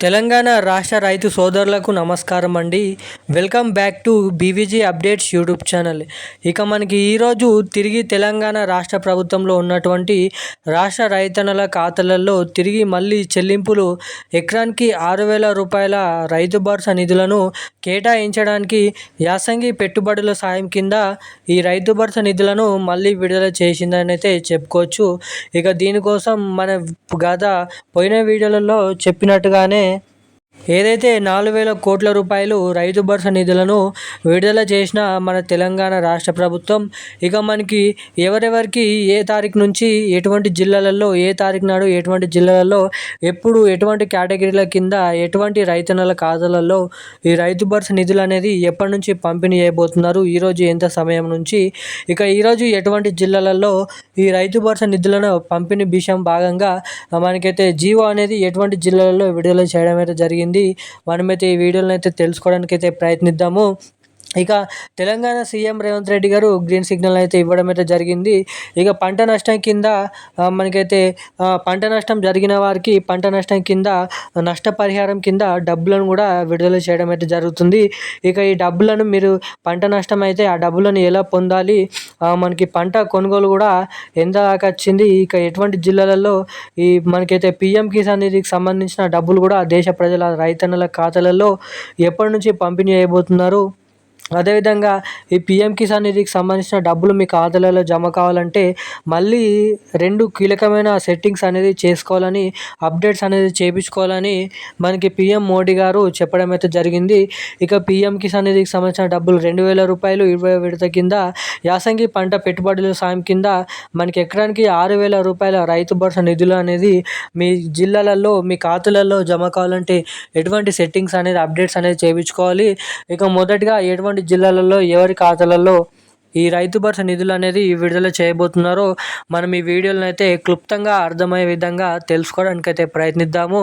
తెలంగాణ రాష్ట్ర రైతు సోదరులకు నమస్కారం అండి. Welcome back to BVG updates YouTube channel. ఇక మనకి ఈరోజు తిరిగి తెలంగాణ రాష్ట్ర ప్రభుత్వంలో ఉన్నటువంటి రాష్ట్ర రైతన్నల ఖాతాలలో తిరిగి మళ్ళీ చెల్లింపులు. ఎకరానికి ఆరు వేల రూపాయల రైతు భరోసా నిధులను కేటాయించడానికి యాసంగి పెట్టుబడుల సాయం కింద ఈ రైతు భరోసా నిధులను మళ్ళీ విడుదల చేసిందని అయితే చెప్పుకోవచ్చు. ఇక దీనికోసం మన గత పోయిన వీడియోలలో చెప్పినట్టుగానే ఏదైతే నాలుగు వేల కోట్ల రూపాయలు రైతు భరోసా నిధులను విడుదల చేసిన మన తెలంగాణ రాష్ట్ర ప్రభుత్వం ఇక మనకి ఎవరెవరికి ఏ తారీఖు నుంచి ఎటువంటి జిల్లాలలో ఏ తారీఖు నాడు ఎటువంటి జిల్లాలలో ఎప్పుడు ఎటువంటి కేటగిరీల కింద ఎటువంటి రైతన్నల ఖాతాలలో ఈ రైతు భరోసా నిధులు అనేది ఎప్పటి నుంచి పంపిణీ చేయబోతున్నారు ఈరోజు ఎంత సమయం నుంచి ఇక ఈరోజు ఎటువంటి జిల్లాలలో ఈ రైతు భరోసా నిధులను పంపిణీ విషయం భాగంగా మనకైతే జీవో అనేది ఎటువంటి జిల్లాలలో విడుదల చేయడం అయితే జరిగింది. మనమైతే ఈ వీడియోలను అయితే తెలుసుకోవడానికి అయితే ప్రయత్నిద్దాము. ఇక తెలంగాణ సీఎం రేవంత్ రెడ్డి గారు గ్రీన్ సిగ్నల్ అయితే ఇవ్వడం అయితే జరిగింది. ఇక పంట నష్టం కింద మనకైతే పంట నష్టం జరిగిన వారికి పంట నష్టం కింద నష్టపరిహారం కింద డబ్బులను కూడా విడుదల చేయడం అయితే జరుగుతుంది. ఇక ఈ డబ్బులను మీరు పంట నష్టం అయితే ఆ డబ్బులను ఎలా పొందాలి? మనకి పంట కొనుగోలు కూడా ఎంత దాకా వచ్చింది? ఇక ఎటువంటి జిల్లాలలో ఈ మనకైతే పిఎం కిసాన్ నిధికి సంబంధించిన డబ్బులు కూడా దేశ ప్రజల రైతన్నల ఖాతాలలో ఎప్పటి నుంచి పంపిణీ చేయబోతున్నారు? అదేవిధంగా ఈ పిఎం కిసాన్ నిధికి సంబంధించిన డబ్బులు మీ ఖాతాలలో జమ కావాలంటే మళ్ళీ రెండు కీలకమైన సెట్టింగ్స్ అనేది చేసుకోవాలని అప్డేట్స్ అనేది చేయించుకోవాలని మనకి పిఎం మోడీ గారు చెప్పడం అయితే జరిగింది. ఇక పిఎం కిసాన్ నిధికి సంబంధించిన డబ్బులు రెండు వేల రూపాయలు ఇరవై విడత కింద యాసంగి పంట పెట్టుబడుల సాయం కింద మనకి ఎకరానికి ఆరు వేల రూపాయల రైతు భరోసా నిధులు అనేది మీ జిల్లాలలో మీ ఖాతాలలో జమ కావాలంటే ఎటువంటి సెట్టింగ్స్ అనేది అప్డేట్స్ అనేది చేయించుకోవాలి ఇక మొదటగా ఎటువంటి జిల్లాలలో ఎవరి ఖాతాలలో ఈ రైతు భరోసా నిధులు అనేది విడుదల చేయబోతున్నారో మనం ఈ వీడియోలను అయితే క్లుప్తంగా అర్థమయ్యే విధంగా తెలుసుకోవడానికి అయితే ప్రయత్నిద్దాము.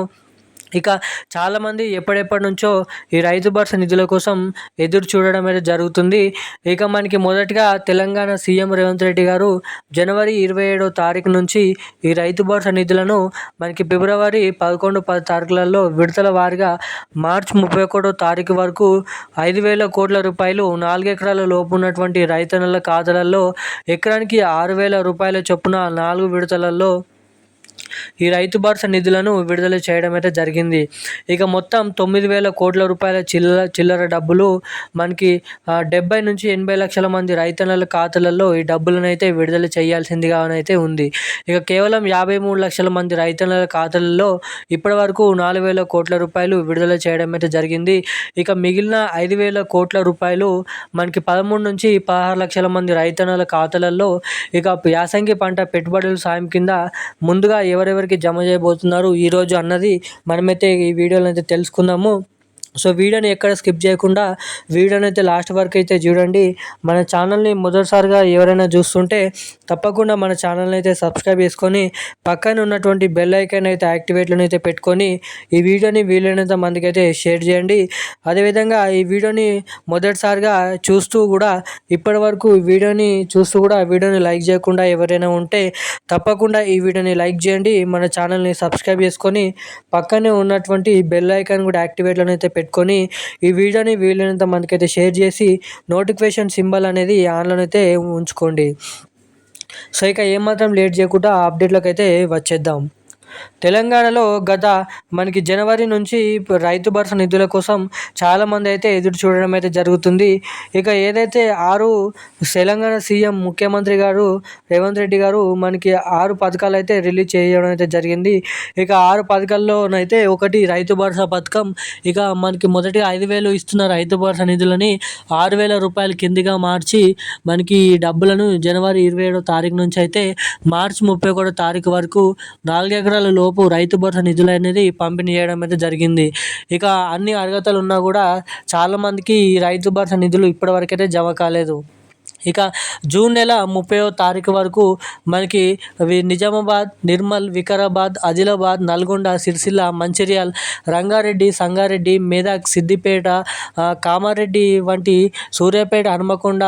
ఇక చాలామంది ఎప్పటిెప్పటి నుంచో ఈ రైతు భరోసా నిధుల కోసం ఎదురు చూడడం అయితే జరుగుతుంది. ఇక మనకి మొదటగా తెలంగాణ సీఎం రేవంత్ రెడ్డి గారు జనవరి ఇరవై ఏడో తారీఖు నుంచి ఈ రైతు భరోసా నిధులను మనకి ఫిబ్రవరి పదకొండు పది తారీఖులలో విడతల వారిగా మార్చి ముప్పై ఒకటో తారీఖు వరకు ఐదు వేల కోట్ల రూపాయలు నాలుగు ఎకరాల లోపు ఉన్నటువంటి రైతన్నల ఖాతాలలో ఎకరానికి ఆరు వేల రూపాయల చొప్పున నాలుగు విడతలలో ఈ రైతు భరోసా నిధులను విడుదల చేయడం అయితే జరిగింది. ఇక మొత్తం తొమ్మిది వేల కోట్ల రూపాయల చిల్లర చిల్లర డబ్బులు మనకి డెబ్బై నుంచి ఎనభై లక్షల మంది రైతన్నల ఖాతాలలో ఈ డబ్బులను అయితే విడుదల చేయాల్సిందిగా అయితే ఉంది. ఇక కేవలం యాభై మూడు లక్షల మంది రైతన్నల ఖాతాలలో ఇప్పటి వరకు నాలుగు వేల కోట్ల రూపాయలు విడుదల చేయడం అయితే జరిగింది. ఇక మిగిలిన ఐదు వేల కోట్ల రూపాయలు మనకి పదమూడు నుంచి పదహారు లక్షల మంది రైతన్నల ఖాతాలలో ఇక యాసంగి పంట పెట్టుబడుల సాయం కింద ముందుగా ఎవరెవరికి జమ చేయబోతున్నారు ఈరోజు అన్నది మనమైతే ఈ వీడియోలో అయితే తెలుసుకుందాము. సో వీడియోని ఎక్కడ స్కిప్ చేయకుండా వీడియోని అయితే లాస్ట్ వరకు అయితే చూడండి. మన ఛానల్ని మొదటిసారిగా ఎవరైనా చూస్తుంటే తప్పకుండా మన ఛానల్ని అయితే సబ్స్క్రైబ్ చేసుకొని పక్కన ఉన్నటువంటి బెల్ ఐకాన్ అయితే యాక్టివేట్లను అయితే పెట్టుకొని ఈ వీడియోని వీలైనంత మందికి అయితే షేర్ చేయండి. అదేవిధంగా ఈ వీడియోని మొదటిసారిగా చూస్తూ కూడా ఇప్పటి వరకు వీడియోని చూస్తూ కూడా వీడియోని లైక్ చేయకుండా ఎవరైనా ఉంటే తప్పకుండా ఈ వీడియోని లైక్ చేయండి. మన ఛానల్ని సబ్స్క్రైబ్ చేసుకొని పక్కనే ఉన్నటువంటి బెల్ ఐకాన్ కూడా యాక్టివేట్లను అయితే పెట్టుకొని ఈ వీడియోని వీలైనంత మందికి అయితే షేర్ చేసి నోటిఫికేషన్ సింబల్ అనేది ఆన్లైన్ అయితే ఉంచుకోండి. సో ఇక ఏమాత్రం లేట్ చేయకుండా అప్డేట్లోకి అయితే వచ్చేద్దాం. తెలంగాణలో గత మనకి జనవరి నుంచి రైతు భరోసా నిధుల కోసం చాలామంది అయితే ఎదురు చూడడం అయితే జరుగుతుంది. ఇక ఏదైతే ఆరు తెలంగాణ సీఎం ముఖ్యమంత్రి గారు రేవంత్ రెడ్డి గారు మనకి ఆరు పథకాలు అయితే రిలీజ్ చేయడం అయితే జరిగింది. ఇక ఆరు పథకాల్లోనైతే ఒకటి రైతు భరోసా పథకం ఇక మనకి మొదటి ఐదు వేలు ఇస్తున్న రైతు భరోసా నిధులని ఆరు వేల రూపాయల కిందిగా మార్చి మనకి ఈ డబ్బులను జనవరి ఇరవై ఏడో తారీఖు నుంచి అయితే మార్చి ముప్పై ఒకటో తారీఖు వరకు నాలుగు ఎకరాల లోపు రైతు భరోసా నిధులు అనేది పంపిణీ చేయడం అయితే జరిగింది. ఇక అన్ని అర్హతలు ఉన్నా కూడా చాలామందికి ఈ రైతు భరోసా నిధులు ఇప్పటివరకు అయితే జమ కాలేదు. ఇక జూన్ నెల ముప్పైవ తారీఖు వరకు మనకి నిజామాబాద్ నిర్మల్ వికారాబాద్ ఆదిలాబాద్ నల్గొండ సిరిసిల్ల మంచిర్యాల్ రంగారెడ్డి సంగారెడ్డి మెదక్ సిద్దిపేట కామారెడ్డి వంటి సూర్యాపేట హనుమకొండ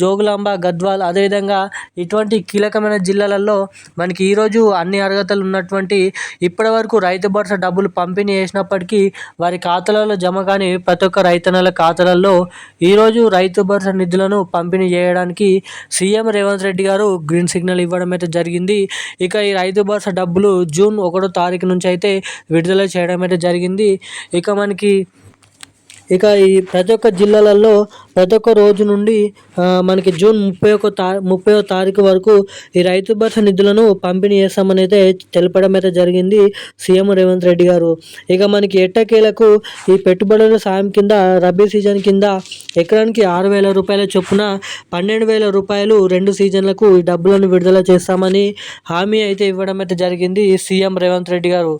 జోగులాంబ గద్వాల్ అదేవిధంగా ఇటువంటి కీలకమైన జిల్లాలలో మనకి ఈరోజు అన్ని అర్హతలు ఉన్నటువంటి ఇప్పటివరకు రైతు భరోసా డబ్బులు పంపిణీ చేసినప్పటికీ వారి ఖాతాలలో జమ కాని ప్రతి ఒక్క రైతన్నల ఖాతాలలో ఈరోజు రైతు భరోసా నిధులను పంపి పంపిణీ చేయడానికి సీఎం రేవంత్ రెడ్డి గారు గ్రీన్ సిగ్నల్ ఇవ్వడం అయితే జరిగింది. ఇక ఈ రైతు భరోసా డబ్బులు జూన్ ఒకటో తారీఖు నుంచి అయితే విడుదల చేయడం అయితే జరిగింది. ఇక మనకి ఇక ఈ ప్రతి ఒక్క జిల్లాలలో ప్రతి ఒక్క రోజు నుండి మనకి జూన్ ముప్పై ఒక తా ముప్పై తారీఖు వరకు ఈ రైతు భరోసా నిధులను పంపిణీ చేస్తామని అయితే తెలపడం అయితే జరిగింది సీఎం రేవంత్ రెడ్డి గారు. ఇక మనకి ఎట్టకేలకు ఈ పెట్టుబడుల సాయం కింద రబీ సీజన్ కింద ఎకరానికి ఆరు వేల రూపాయల చొప్పున పన్నెండు వేల రూపాయలు రెండు సీజన్లకు ఈ డబ్బులను విడుదల చేస్తామని హామీ అయితే ఇవ్వడం అయితే జరిగింది సీఎం రేవంత్ రెడ్డి గారు.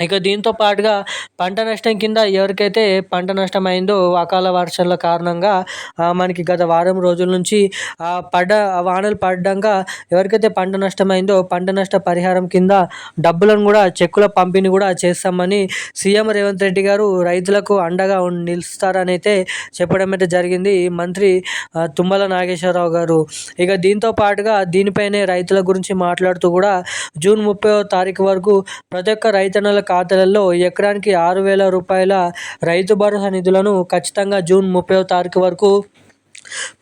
ఇక దీంతో పాటుగా పంట నష్టం కింద ఎవరికైతే పంట నష్టం అయిందో అకాల వర్షాల కారణంగా మనకి గత వారం రోజుల నుంచి పడ్డ వానలు పడ్డంగా ఎవరికైతే పంట నష్టమైందో పంట నష్ట పరిహారం కింద డబ్బులను కూడా చెక్కుల పంపిణీ కూడా చేస్తామని సీఎం రేవంత్ రెడ్డి గారు రైతులకు అండగా నిలుస్తారని అయితే చెప్పడం అయితే జరిగింది మంత్రి తుమ్మల నాగేశ్వరరావు గారు. ఇక దీంతో పాటుగా దీనిపైనే రైతుల గురించి మాట్లాడుతూ కూడా జూన్ ముప్పై తారీఖు వరకు ప్రతి ఒక్క రైతన్నల ఖాతాలలో ఎకరానికి ఆరు వేల రూపాయల రైతు భరోసా నిధులను ఖచ్చితంగా జూన్ ముప్పై తారీఖు వరకు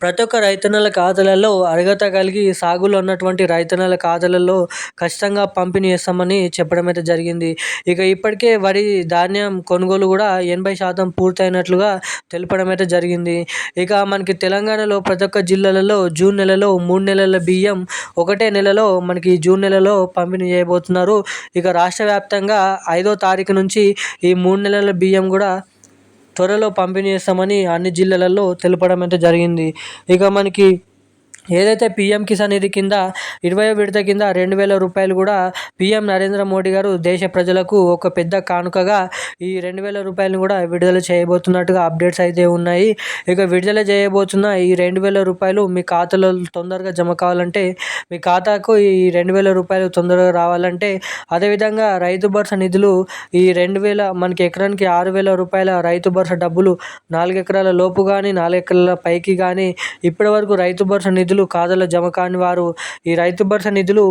ప్రతి ఒక్క రైతన్నల ఖాతాలలో అర్హత కలిగి సాగులో ఉన్నటువంటి రైతన్నల ఖాతాలలో ఖచ్చితంగా పంపిణీ చేస్తామని చెప్పడం అయితే జరిగింది. ఇక ఇప్పటికే వరి ధాన్యం కొనుగోలు కూడా ఎనభై శాతం పూర్తయినట్లుగా తెలపడం అయితే జరిగింది. ఇక మనకి తెలంగాణలో ప్రతి ఒక్క జిల్లాలలో జూన్ నెలలో మూడు నెలల బియ్యం ఒకటే నెలలో మనకి జూన్ నెలలో పంపిణీ చేయబోతున్నారు. ఇక రాష్ట్ర వ్యాప్తంగా ఐదో తారీఖు నుంచి ఈ మూడు నెలల బియ్యం కూడా త్వరలో పంపిణీ చేస్తామని అన్ని జిల్లాలలో తెలపడం అయితే జరిగింది. ఇక మనకి ఏదైతే పీఎం కిసాన్ నిధి కింద ఇరవై విడత కింద రెండు వేల రూపాయలు కూడా పీఎం నరేంద్ర మోడీ గారు దేశ ప్రజలకు ఒక పెద్ద కానుకగా ఈ రెండు వేల రూపాయలను కూడా విడుదల చేయబోతున్నట్టుగా అప్డేట్స్ అయితే ఉన్నాయి. ఇక విడుదల చేయబోతున్న ఈ రెండు వేల రూపాయలు మీ ఖాతాలో తొందరగా జమ కావాలంటే మీ ఖాతాకు ఈ రెండు వేల రూపాయలు తొందరగా రావాలంటే అదేవిధంగా రైతు భరోసా నిధులు ఈ రెండు వేల మనకి ఎకరానికి ఆరు వేల రూపాయల రైతు భరోసా డబ్బులు నాలుగు ఎకరాల లోపు కానీ నాలుగు ఎకరాల పైకి కానీ ఇప్పటి వరకు రైతు భరోసా నిధులు నిధులు ఖాతాలో జమ కాని వారు ఈ రైతు భరోసా నిధులు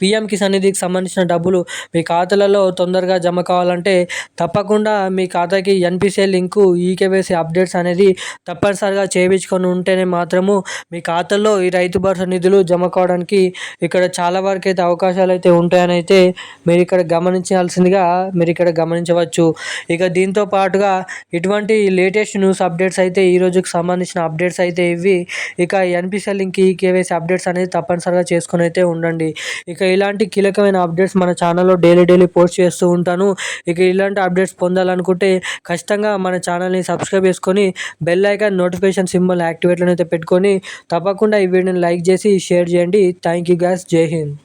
పిఎం కిసాన్ నిధికి సంబంధించిన డబ్బులు మీ ఖాతాలలో తొందరగా జమ కావాలంటే తప్పకుండా మీ ఖాతాకి ఎన్పిసిఐ లింకు ఈకేవైసీ అప్డేట్స్ అనేది తప్పనిసరిగా చేయించుకొని ఉంటేనే మాత్రము మీ ఖాతాల్లో ఈ రైతు భరోసా నిధులు జమ కావడానికి ఇక్కడ చాలా వరకు అయితే అవకాశాలు అయితే ఉంటాయని అయితే మీరు ఇక్కడ గమనించాల్సిందిగా మీరు ఇక్కడ గమనించవచ్చు. ఇక దీంతో పాటుగా ఇటువంటి లేటెస్ట్ న్యూస్ అప్డేట్స్ అయితే ఈ రోజుకి సంబంధించిన అప్డేట్స్ అయితే ఇవి. ఇక ఎన్పిసిఐ లింక్ ఈ కేవైసీ అప్డేట్స్ అనేది తప్పనిసరిగా చేసుకొని అయితే ఉండండి. ఇక ఇలాంటి కీలకమైన అప్డేట్స్ మన ఛానల్లో డైలీ డైలీ పోస్ట్ చేస్తూ ఉంటాను. ఇక ఇలాంటి అప్డేట్స్ పొందాలనుకుంటే ఖచ్చితంగా మన ఛానల్ని సబ్స్క్రైబ్ చేసుకొని బెల్ ఐకాన్ నోటిఫికేషన్ సింబల్ యాక్టివేట్లను అయితే పెట్టుకొని తప్పకుండా ఈ వీడియోని లైక్ చేసి షేర్ చేయండి. Thank you guys. Jai Hind.